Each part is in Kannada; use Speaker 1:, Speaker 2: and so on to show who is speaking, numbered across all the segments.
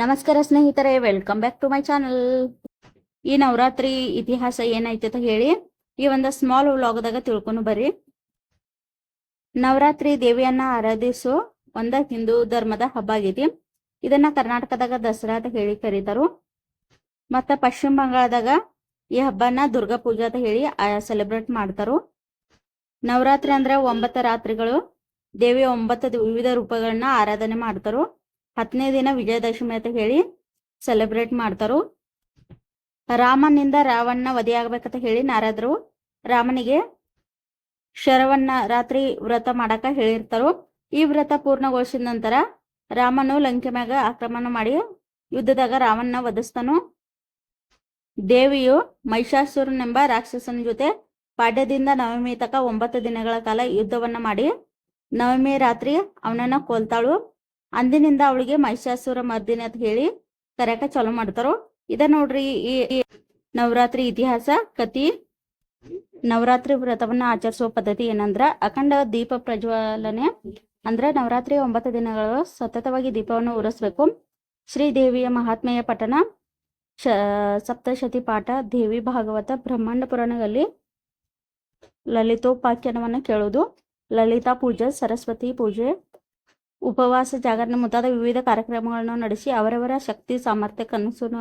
Speaker 1: ನಮಸ್ಕಾರ ಸ್ನೇಹಿತರೆ welcome back to my channel ಈ ನವರಾತ್ರಿ ಇತಿಹಾಸ ಏನೈತೆ ಅಂತ ಹೇಳಿ ಈ ಒಂದು ಸ್ಮಾಲ್ ವ್ಲಾಗ್ದಾಗ ತಿಳ್ಕೊಂಡು ಬರ್ರಿ. ನವರಾತ್ರಿ ದೇವಿಯನ್ನ ಆರಾಧಿಸೋ ಒಂದ ಹಿಂದೂ ಧರ್ಮದ ಹಬ್ಬ ಆಗೈತಿ. ಇದನ್ನ ಕರ್ನಾಟಕದಾಗ ದಸರಾ ಅಂತ ಹೇಳಿ ಕರೀತಾರು. ಮತ್ತ ಪಶ್ಚಿಮ ಬಂಗಾಳದಾಗ ಈ ಹಬ್ಬನ ದುರ್ಗಾ ಪೂಜಾ ಅಂತ ಹೇಳಿ ಸೆಲೆಬ್ರೇಟ್ ಮಾಡ್ತಾರು. ನವರಾತ್ರಿ ಅಂದ್ರೆ ಒಂಬತ್ತು ರಾತ್ರಿಗಳು ದೇವಿಯ ಒಂಬತ್ತು ವಿವಿಧ ರೂಪಗಳನ್ನ ಆರಾಧನೆ ಮಾಡ್ತಾರು. ಹತ್ತನೇ ದಿನ ವಿಜಯದಶಮಿ ಅಂತ ಹೇಳಿ ಸೆಲೆಬ್ರೇಟ್ ಮಾಡ್ತಾರು. ರಾಮನಿಂದ ರಾವಣ ವಧೆಯಾಗಬೇಕಂತ ಹೇಳಿ ನಾರದರು. ರಾಮನಿಗೆ ಶರವನ್ನ ರಾತ್ರಿ ವ್ರತ ಮಾಡಕ ಹೇಳಿರ್ತಾರು. ಈ ವ್ರತ ಪೂರ್ಣಗೊಳಿಸಿದ ನಂತರ ರಾಮನು ಲಂಕೆ ಮ್ಯಾಗ ಆಕ್ರಮಣ ಮಾಡಿ ಯುದ್ಧದಾಗ ರಾವಣನ ವಧಿಸ್ತಾನು. ದೇವಿಯು ಮಹಿಷಾಸುರನೆಂಬ ರಾಕ್ಷಸನ ಜೊತೆ ಪಾಡ್ಯದಿಂದ ನವಮಿ ತಕ ಒಂಬತ್ತು ದಿನಗಳ ಕಾಲ ಯುದ್ಧವನ್ನ ಮಾಡಿ ನವಮಿ ರಾತ್ರಿ ಅವನನ್ನ ಕೊಲ್ತಾಳು. ಅಂದಿನಿಂದ ಅವಳಿಗೆ ಮಹಿಷಾಸುರ ಮರ್ದಿನಿ ಅಂತ ಹೇಳಿ ಕರೆಯಕ ಚಾಲು ಮಾಡ್ತಾರೋ. ಇದ ನೋಡ್ರಿ ಈ ನವರಾತ್ರಿ ಇತಿಹಾಸ ಕತಿ ನವರಾತ್ರಿ ವ್ರತವನ್ನ ಆಚರಿಸುವ ಪದ್ಧತಿ ಏನಂದ್ರ ಅಖಂಡ ದೀಪ ಪ್ರಜ್ವಲನೆ ಅಂದ್ರ ನವರಾತ್ರಿ ಒಂಬತ್ತು ದಿನಗಳು ಸತತವಾಗಿ ದೀಪವನ್ನು ಉರಿಸ್ಬೇಕು. ಶ್ರೀದೇವಿಯ ಮಹಾತ್ಮೆಯ ಪಠಣ ಸಪ್ತಶತಿ ಪಾಠ, ದೇವಿ ಭಾಗವತ, ಬ್ರಹ್ಮಾಂಡ ಪುರಾಣದಲ್ಲಿ ಲಲಿತೋಪಾಖ್ಯಾನವನ್ನ ಕೇಳೋದು. ಲಲಿತಾ ಪೂಜೆ, ಸರಸ್ವತಿ ಪೂಜೆ ಉಪವಾಸ, ಜಾಗರಣೆ ಮುಂತಾದ ವಿವಿಧ ಕಾರ್ಯಕ್ರಮಗಳನ್ನು ನಡೆಸಿ ಅವರವರ ಶಕ್ತಿ ಸಾಮರ್ಥ್ಯಕ್ಕೆ ಅನುಸಾರ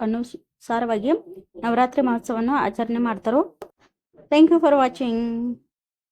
Speaker 1: ಅನುಸಾರವಾಗಿ ನವರಾತ್ರಿ ಮಹೋತ್ಸವವನ್ನು ಆಚರಣೆ ಮಾಡ್ತಾರೋ. Thank you for watching